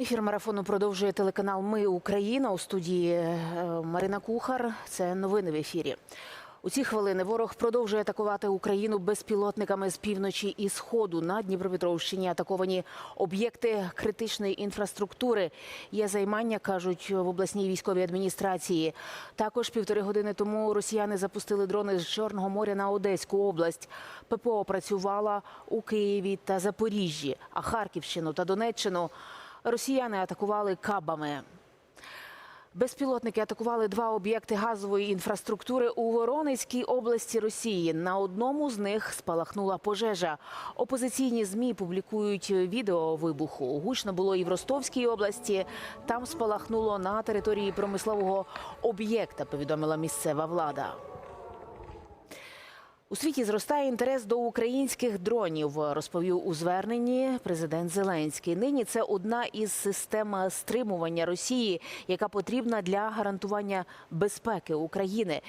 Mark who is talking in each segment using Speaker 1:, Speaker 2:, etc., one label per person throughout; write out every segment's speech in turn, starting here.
Speaker 1: Ефір марафону продовжує телеканал Ми Україна у студії е, Марина Кухар. Це новини в ефірі. У ці хвилини ворог продовжує атакувати Україну безпілотниками з півночі і сходу. На Дніпропетровщині атаковані об'єкти критичної інфраструктури. Є займання, кажуть в обласній військовій адміністрації. Також півтори години тому росіяни запустили дрони з Чорного моря на Одеську область. ППО працювала у Києві та Запоріжжі, а Харківщину та Донеччину росіяни атакували кабами. Безпілотники атакували два об'єкти газової інфраструктури у Воронезькій області Росії. На одному з них спалахнула пожежа. Опозиційні змі публікують відео вибуху. Гучно було і в Ростовській області. Там спалахнуло на території промислового об'єкта. Повідомила місцева влада. У світі зростає інтерес до українських дронів, розповів у зверненні президент Зеленський. Нині це одна із систем стримування Росії, яка потрібна для гарантування безпеки України.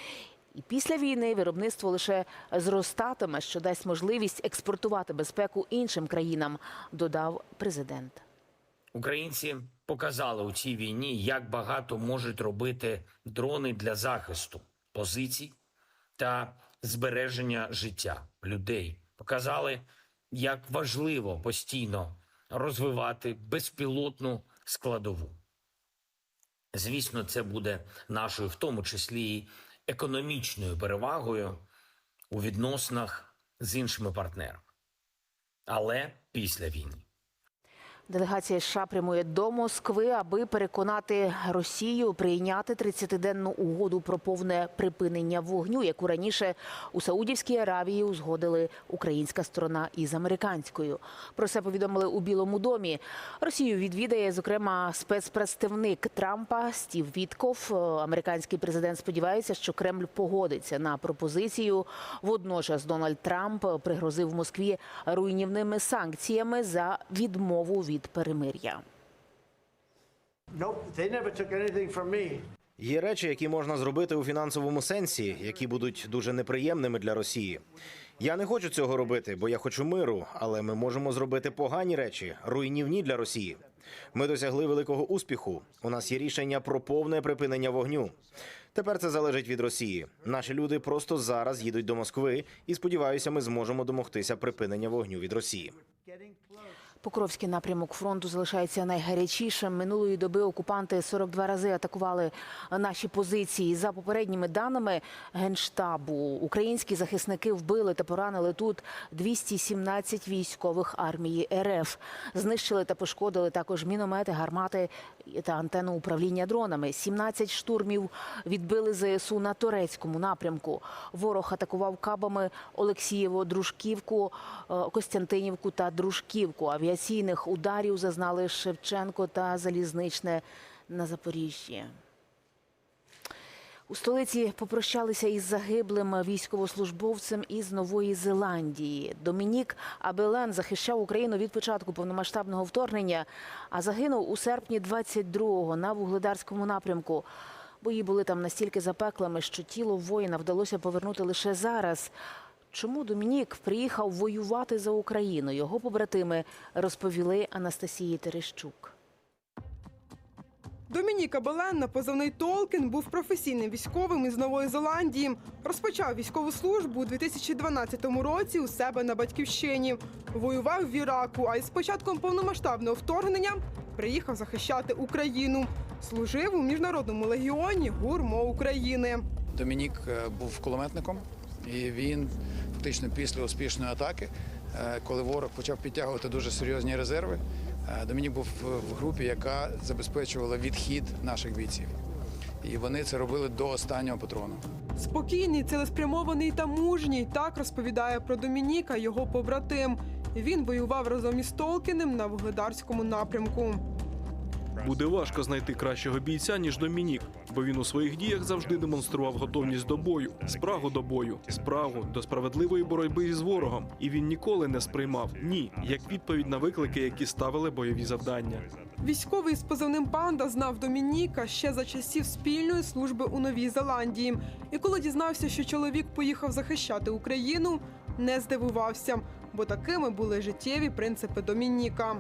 Speaker 1: І після війни виробництво лише зростатиме, що дасть можливість експортувати безпеку іншим країнам, додав президент.
Speaker 2: Українці показали у цій війні, як багато можуть робити дрони для захисту позицій та збереження життя людей. Показали, як важливо постійно розвивати безпілотну складову. Звісно, це буде нашою, в тому числі і економічною перевагою у відносинах з іншими партнерами. Але після війни.
Speaker 1: Делегація США прямує до Москви, аби переконати Росію прийняти 30-денну угоду про повне припинення вогню, яку раніше у Саудівській Аравії узгодили українська сторона із американською. Про це повідомили у Білому домі. Росію відвідає зокрема спецпредставник Трампа Стів Вітков. Американський президент сподівається, що Кремль погодиться на пропозицію. Водночас Дональд Трамп пригрозив Москві руйнівними санкціями за відмову від перемир'я.
Speaker 3: From me.
Speaker 4: Є речі, які можна зробити у фінансовому сенсі, які будуть дуже неприємними для Росії. Я не хочу цього робити, бо я хочу миру, але ми можемо зробити погані речі, руйнівні для Росії. Ми досягли великого успіху. У нас є рішення про повне припинення вогню. Тепер це залежить від Росії. Наші люди просто зараз їдуть до Москви, і сподіваюся, ми зможемо домогтися припинення вогню від Росії.
Speaker 1: Покровський напрямок фронту залишається найгарячішим. Минулої доби окупанти 42 рази атакували наші позиції. За попередніми даними генштабу, українські захисники вбили та поранили тут 217 військових армії РФ. Знищили та пошкодили також міномети, гармати та антенну управління дронами. 17 штурмів відбили ЗСУ на турецькому напрямку. Ворог атакував кабами Олексієво, Дружківку, е, Костянтинівку та Дружківку. Авіаційних ударів зазнали Шевченко та Залізничне на Запоріжжі. У столиці попрощалися із загиблим військовослужбовцем із Нової Зеландії. Домінік Абелен захищав Україну від початку повномасштабного вторгнення, а загинув у серпні 22-го на вугледарському напрямку. Бої були там настільки запеклими, що тіло воїна вдалося повернути лише зараз. Чому Домінік приїхав воювати за Україну? Його побратими розповіли Анастасії Терещук.
Speaker 5: Домініка Беленна, позивний Толкін, був професійним військовим із Нової Зеландії. Розпочав військову службу у 2012 році у себе на батьківщині. Воював в Іраку, а із початком повномасштабного вторгнення приїхав захищати Україну. Служив у міжнародному легіоні ГУРМО України.
Speaker 6: Домінік е, був кулеметником, і він фактично після успішної атаки, е, коли ворог почав підтягувати дуже серйозні резерви, е, Домінік був в групі, яка забезпечувала відхід наших бійців. І вони це робили до останнього патрону.
Speaker 5: Спокійний, цілеспрямований та мужній. Так розповідає про Домініка його побратим. Він воював разом із Толкіним на вугледарському напрямку.
Speaker 7: Буде важко знайти кращого бійця ніж Домінік, бо він у своїх діях завжди демонстрував готовність до бою, спрагу до бою, спрагу до справедливої боротьби з ворогом. І він ніколи не сприймав ні як відповідь на виклики, які ставили бойові завдання.
Speaker 5: Військовий з позивним панда знав Домініка ще за часів спільної служби у Новій Зеландії. І коли дізнався, що чоловік поїхав захищати Україну, не здивувався, бо такими були життєві принципи Домініка.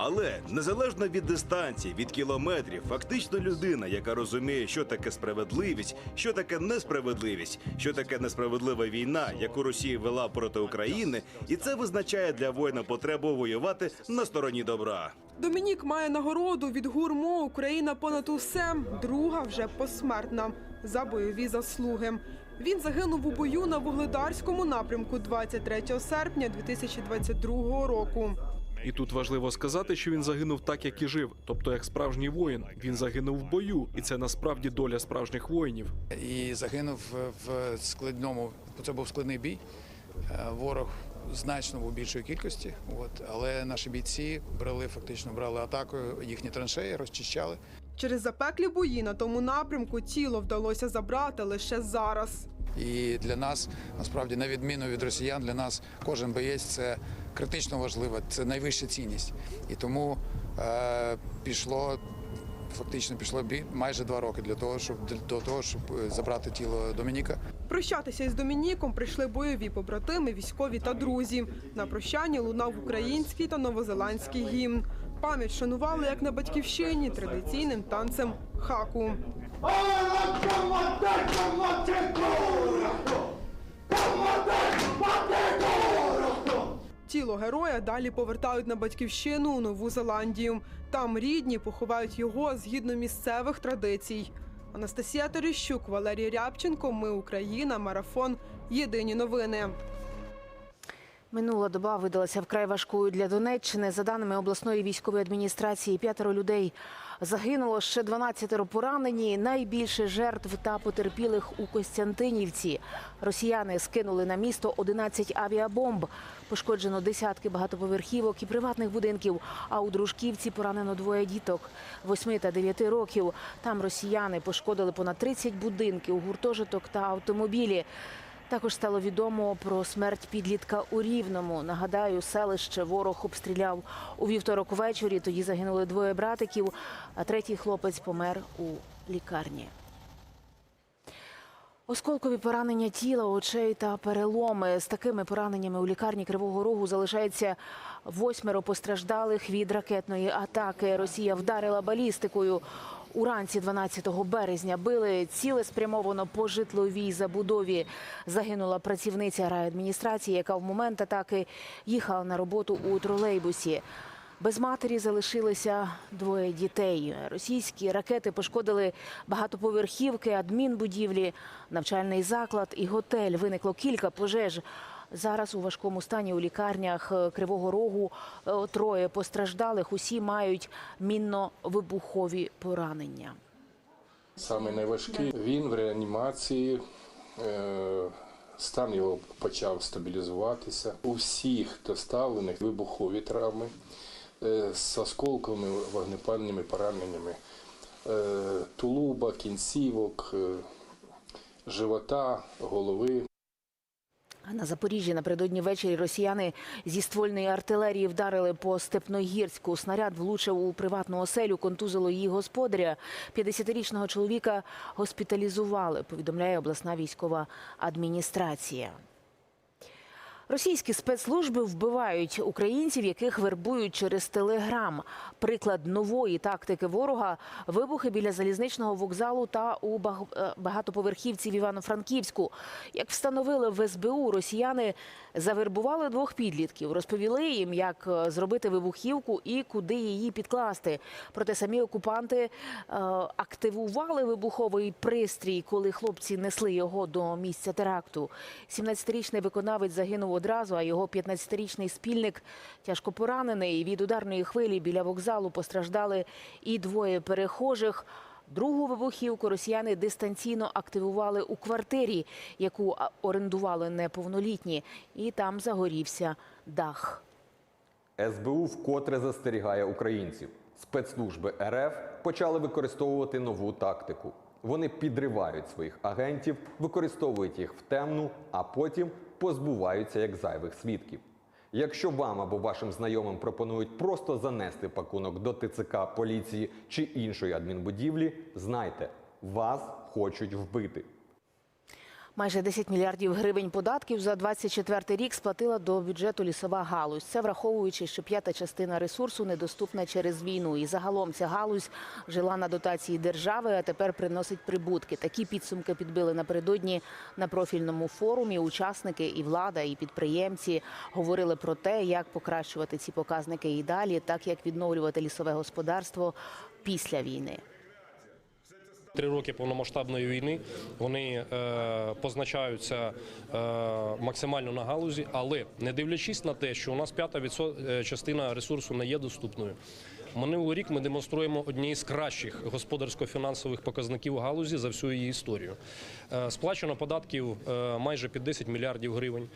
Speaker 8: Але незалежно від дистанції, від кілометрів, фактично людина, яка розуміє, що таке справедливість, що таке несправедливість, що таке несправедлива війна, яку Росія вела проти України, і це визначає для воїна потребу воювати на стороні добра.
Speaker 5: Домінік має нагороду від гурмо Україна понад усе. Друга вже посмертна за бойові заслуги. Він загинув у бою на вугледарському напрямку 23 серпня 2022 року.
Speaker 7: І тут важливо сказати, що він загинув так, як і жив, тобто як справжній воїн. Він загинув в бою, і це насправді доля справжніх воїнів.
Speaker 6: І загинув в складному, це був складний бій. Е, Ворог значно був більшої кількості, от, але наші бійці брали, фактично брали атакою їхні траншеї, розчищали.
Speaker 5: Через запеклі бої на тому напрямку тіло вдалося забрати лише зараз.
Speaker 6: І для нас, насправді, на відміну від росіян, для нас кожен боєць це критично важливо, це найвища цінність. І тому е, пішло. Фактично пішло бі- майже два роки для того, щоб до того, щоб е, забрати тіло Домініка.
Speaker 5: Прощатися із Домініком прийшли бойові побратими, військові та друзі. На прощанні лунав український та новозеландський гімн. Пам'ять шанували як на батьківщині традиційним танцем хаку. Героя далі повертають на батьківщину у Нову Зеландію. Там рідні поховають його згідно місцевих традицій. Анастасія Терещук, Валерій Рябченко. Ми Україна. Марафон. Єдині новини.
Speaker 1: Минула доба видалася вкрай важкою для Донеччини. За даними обласної військової адміністрації, п'ятеро людей загинуло, ще 12 поранені. Найбільше жертв та потерпілих у Костянтинівці. Росіяни скинули на місто 11 авіабомб. Пошкоджено десятки багатоповерхівок і приватних будинків. А у Дружківці поранено двоє діток 8 та 9 років. Там росіяни пошкодили понад 30 будинків, гуртожиток та автомобілі. Також стало відомо про смерть підлітка у Рівному. Нагадаю, селище ворог обстріляв у вівторок ввечері. Тоді загинули двоє братиків, а третій хлопець помер у лікарні. Осколкові поранення тіла, очей та переломи. З такими пораненнями у лікарні Кривого Рогу залишається восьмеро постраждалих від ракетної атаки. Росія вдарила балістикою. Уранці 12 березня били цілеспрямовано по житловій забудові. Загинула працівниця райадміністрації, яка в момент атаки їхала на роботу у тролейбусі. Без матері залишилися двоє дітей. Російські ракети пошкодили багатоповерхівки, адмінбудівлі, навчальний заклад і готель. Виникло кілька пожеж. Зараз у важкому стані у лікарнях е, Кривого Рогу е, троє постраждалих. Усі мають мінно-вибухові поранення.
Speaker 9: Саме найважкий він в реанімації. е, Стан його почав стабілізуватися. У всіх доставлених вибухові травми з осколковими вогнепальними пораненнями тулуба, кінцівок, живота, голови.
Speaker 1: На Запоріжжі напередодні ввечері росіяни зі ствольної артилерії вдарили по Степногірську. Снаряд влучив у приватну оселю, контузило її господаря. 50-річного чоловіка госпіталізували, повідомляє обласна військова адміністрація. Російські спецслужби вбивають українців, яких вербують через телеграм. Приклад нової тактики ворога вибухи біля залізничного вокзалу та у е, багатоповерхівці в Івано-Франківську. Як встановили в СБУ, росіяни завербували двох підлітків, розповіли їм, як е, зробити вибухівку і куди її підкласти. Проте самі окупанти е, активували вибуховий пристрій, коли хлопці несли його до місця теракту. 17-річний виконавець загинув одразу, а його 15-річний спільник тяжко поранений. Від ударної хвилі біля вокзалу постраждали і двоє перехожих. Другу вибухівку росіяни дистанційно активували у квартирі, яку орендували неповнолітні, і там загорівся дах.
Speaker 10: СБУ вкотре застерігає українців. Спецслужби РФ почали використовувати нову тактику. Вони підривають своїх агентів, використовують їх в темну, а потім позбуваються як зайвих свідків. Якщо вам або вашим знайомим пропонують просто занести пакунок до ТЦК, поліції чи іншої адмінбудівлі, знайте, вас хочуть вбити.
Speaker 1: Майже 10 мільярдів гривень податків за 24 рік сплатила до бюджету лісова галузь. Це враховуючи, що п'ята частина ресурсу недоступна через війну. І загалом ця галузь жила на дотації держави, а тепер приносить прибутки. Такі підсумки підбили напередодні на профільному форумі. Учасники і влада, і підприємці говорили про те, як покращувати ці показники і далі, так як відновлювати лісове господарство після війни.
Speaker 11: Три роки повномасштабної війни вони е, позначаються е, максимально на галузі, але не дивлячись на те, що у нас п'ята е, частина ресурсу не є доступною. Минулий рік ми демонструємо одні з кращих господарсько-фінансових показників галузі за всю її історію. Сплачено податків майже під 10 мільярдів гривень.